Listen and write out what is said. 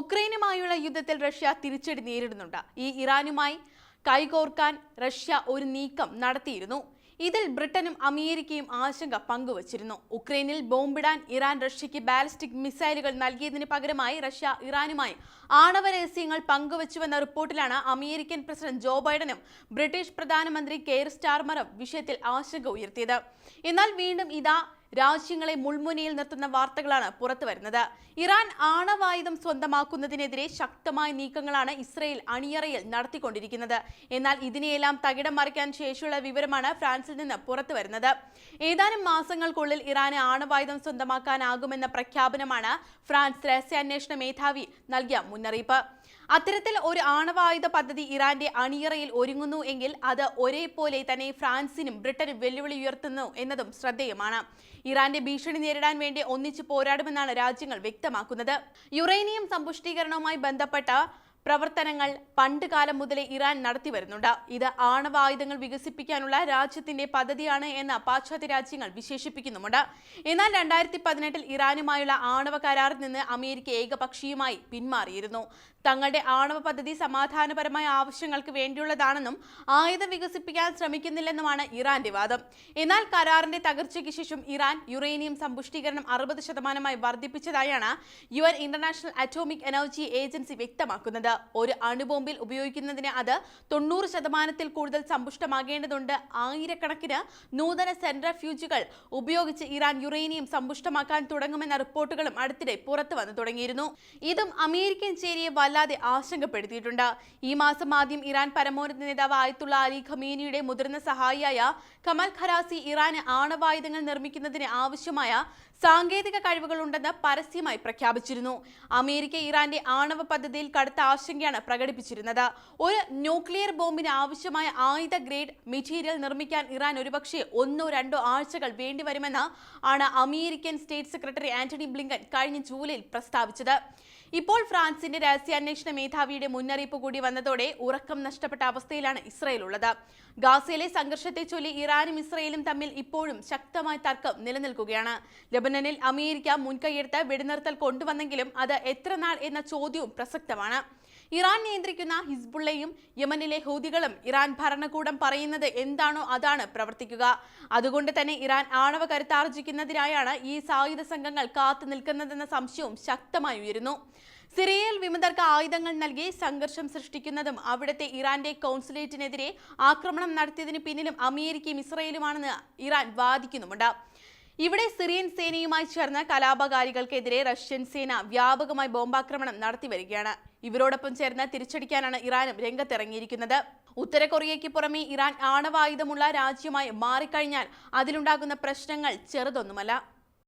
ഉക്രൈനുമായുള്ള യുദ്ധത്തിൽ റഷ്യ തിരിച്ചടി നേരിടുന്നുണ്ട്. ഈ ഇറാനുമായി കൈകോർക്കാൻ റഷ്യ ഒരു നീക്കം നടത്തിയിരുന്നു. ഇതിൽ ബ്രിട്ടനും അമേരിക്കയും ആശങ്ക പങ്കുവച്ചിരുന്നു. ഉക്രൈനിൽ ബോംബിടാൻ ഇറാൻ റഷ്യയ്ക്ക് ബാലിസ്റ്റിക് മിസൈലുകൾ നൽകിയതിന് പകരമായി റഷ്യ ഇറാനുമായി ആണവ രഹസ്യങ്ങൾ പങ്കുവച്ചുവെന്ന റിപ്പോർട്ടിലാണ് അമേരിക്കൻ പ്രസിഡന്റ് ജോ ബൈഡനും ബ്രിട്ടീഷ് പ്രധാനമന്ത്രി കെയർ സ്റ്റാർമറും വിഷയത്തിൽ ആശങ്ക ഉയർത്തിയത്. എന്നാൽ വീണ്ടും ഇതാ രാജ്യങ്ങളെ മുൾമുനയിൽ നിർത്തുന്ന വാർത്തകളാണ് പുറത്തു വരുന്നത്. ഇറാൻ ആണവായുധം സ്വന്തമാക്കുന്നതിനെതിരെ ശക്തമായ നീക്കങ്ങളാണ് ഇസ്രയേൽ അണിയറയിൽ നടത്തിക്കൊണ്ടിരിക്കുന്നത്. എന്നാൽ ഇതിനെയെല്ലാം തകിടം മറിക്കാൻ ശേഷിയുള്ള വിവരമാണ് ഫ്രാൻസിൽ നിന്ന് പുറത്തു വരുന്നത്. ഏതാനും മാസങ്ങൾക്കുള്ളിൽ ഇറാന് ആണവായുധം സ്വന്തമാക്കാനാകുമെന്ന പ്രഖ്യാപനമാണ് ഫ്രാൻസ് രഹസ്യാന്വേഷണ മേധാവി നൽകിയ മുന്നറിയിപ്പ്. അത്തരത്തിൽ ഒരു ആണവായുധ പദ്ധതി ഇറാന്റെ അണിയറയിൽ ഒരുങ്ങുന്നു എങ്കിൽ അത് ഒരേപോലെ തന്നെ ഫ്രാൻസിനും ബ്രിട്ടനും വെല്ലുവിളി ഉയർത്തുന്നു എന്നതും ശ്രദ്ധേയമാണ്. ഇറാന്റെ ഭീഷണി നേരിടാൻ വേണ്ടി ഒന്നിച്ചു പോരാടുമെന്നാണ് രാജ്യങ്ങൾ വ്യക്തമാക്കുന്നത്. യുറേനിയം സമ്പുഷ്ടീകരണവുമായി ബന്ധപ്പെട്ട പ്രവർത്തനങ്ങൾ പണ്ട് കാലം മുതലേ ഇറാൻ നടത്തി വരുന്നുണ്ട്. ഇത് ആണവായുധങ്ങൾ വികസിപ്പിക്കാനുള്ള രാജ്യത്തിന്റെ പദ്ധതിയാണ് എന്ന് പാശ്ചാത്യ രാജ്യങ്ങൾ വിശേഷിപ്പിക്കുന്നുമുണ്ട്. എന്നാൽ രണ്ടായിരത്തി പതിനെട്ടിൽ ഇറാനുമായുള്ള ആണവ കരാറിൽ നിന്ന് അമേരിക്ക ഏകപക്ഷീയമായി പിന്മാറിയിരുന്നു. തങ്ങളുടെ ആണവ പദ്ധതി സമാധാനപരമായ ആവശ്യങ്ങൾക്ക് വേണ്ടിയുള്ളതാണെന്നും ആയുധം വികസിപ്പിക്കാൻ ശ്രമിക്കുന്നില്ലെന്നുമാണ് ഇറാന്റെ വാദം. എന്നാൽ കരാറിന്റെ തകർച്ചയ്ക്ക് ശേഷം ഇറാൻ യുറേനിയം സമ്പുഷ്ടീകരണം അറുപത് ശതമാനമായി വർദ്ധിപ്പിച്ചതായാണ് U N International Atomic Energy Agency വ്യക്തമാക്കുന്നത്. ഒരു അണുബോംബിൽ ഉപയോഗിക്കുന്നതിന് അത് തൊണ്ണൂറ് ശതമാനത്തിൽ കൂടുതൽ സമ്പുഷ്ടമാകേണ്ടതുണ്ട്. ആയിരക്കണക്കിന് നൂതന സെൻട്രഫ്യൂജുകൾ ഉപയോഗിച്ച് ഇറാൻ യുറേനിയം സമ്പുഷ്ടമാക്കാൻ തുടങ്ങുമെന്ന റിപ്പോർട്ടുകളും അടുത്തിടെ പുറത്തു വന്നു തുടങ്ങിയിരുന്നു. ഇതും അമേരിക്കൻ ചേരിയെ വല്ലാതെ ആശങ്കപ്പെടുത്തിയിട്ടുണ്ട്. ഈ മാസം ആദ്യം ഇറാൻ പരമോന്നത നേതാവ് ആയത്തുള്ള അലി ഖമീനിയുടെ മുതിർന്ന സഹായിയായ കമൽ ഖരാസി ഇറാന് ആണവായുധങ്ങൾ നിർമ്മിക്കുന്നതിന് ആവശ്യമായ സാങ്കേതിക കഴിവുകളുണ്ടെന്ന് പരസ്യമായി പ്രഖ്യാപിച്ചിരുന്നു. അമേരിക്ക ഇറാന്റെ ആണവ പദ്ധതിയിൽ കടുത്ത ആശങ്കയാണ് പ്രകടിപ്പിച്ചിരുന്നത്. ഒരു ന്യൂക്ലിയർ ബോംബിന് ആവശ്യമായ ആയുധ ഗ്രേഡ് മെറ്റീരിയൽ നിർമ്മിക്കാൻ ഇറാൻ ഒരുപക്ഷെ ഒന്നോ രണ്ടോ ആഴ്ചകൾ വേണ്ടിവരുമെന്ന് ആണ് American state secretary Antony Blinken കഴിഞ്ഞ ജൂലൈയിൽ പ്രസ്താവിച്ചത്. ഇപ്പോൾ ഫ്രാൻസിന്റെ രഹസ്യാന്വേഷണ മേധാവിയുടെ മുന്നറിയിപ്പ് കൂടി വന്നതോടെ ഉറക്കം നഷ്ടപ്പെട്ട അവസ്ഥയിലാണ് ഇസ്രയേൽ ഉള്ളത് ഗാസയിലെ സംഘർഷത്തെ ചൊല്ലി ഇറാനും ഇസ്രയേലും തമ്മിൽ ഇപ്പോഴും ശക്തമായ തർക്കം നിലനിൽക്കുകയാണ്. ലബനനിൽ അമേരിക്ക മുൻകൈയെടുത്ത് വെടിനിർത്തൽ കൊണ്ടുവന്നെങ്കിലും അത് എത്ര നാൾ എന്ന ചോദ്യവും പ്രസക്തമാണ്. ഇറാൻ നിയന്ത്രിക്കുന്ന ഹിസ്ബുള്ളയും യമനിലെ ഹൂതികളും ഇറാൻ ഭരണകൂടം പറയുന്നത് എന്താണോ അതാണ് പ്രവർത്തിക്കുക. അതുകൊണ്ട് തന്നെ ഇറാൻ ആണവ കരുത്താർജിക്കുന്നതിനായാണ് ഈ സായുധ സംഘങ്ങൾ കാത്തു നിൽക്കുന്നതെന്ന സംശയവും ശക്തമായി ഉയരുന്നു. സിറിയയിൽ വിമതർക്ക് ആയുധങ്ങൾ നൽകി സംഘർഷം സൃഷ്ടിക്കുന്നതും അവിടുത്തെ ഇറാന്റെ കൗൺസുലേറ്റിനെതിരെ ആക്രമണം നടത്തിയതിന് പിന്നിലും അമേരിക്കയും ഇസ്രയേലുമാണെന്ന് ഇറാൻ വാദിക്കുന്നുമുണ്ട്. ഇവിടെ സിറിയൻ സേനയുമായി ചേർന്ന കലാപകാരികൾക്കെതിരെ റഷ്യൻ സേന വ്യാപകമായി ബോംബാക്രമണം നടത്തി വരികയാണ്. ഇവരോടൊപ്പം ചേർന്ന് തിരിച്ചടിക്കാനാണ് ഇറാനും രംഗത്തിറങ്ങിയിരിക്കുന്നത്. ഉത്തര കൊറിയയ്ക്ക് പുറമെ ഇറാൻ ആണവായുധമുള്ള രാജ്യമായി മാറിക്കഴിഞ്ഞാൽ അതിലുണ്ടാകുന്ന പ്രശ്നങ്ങൾ ചെറുതൊന്നുമല്ല.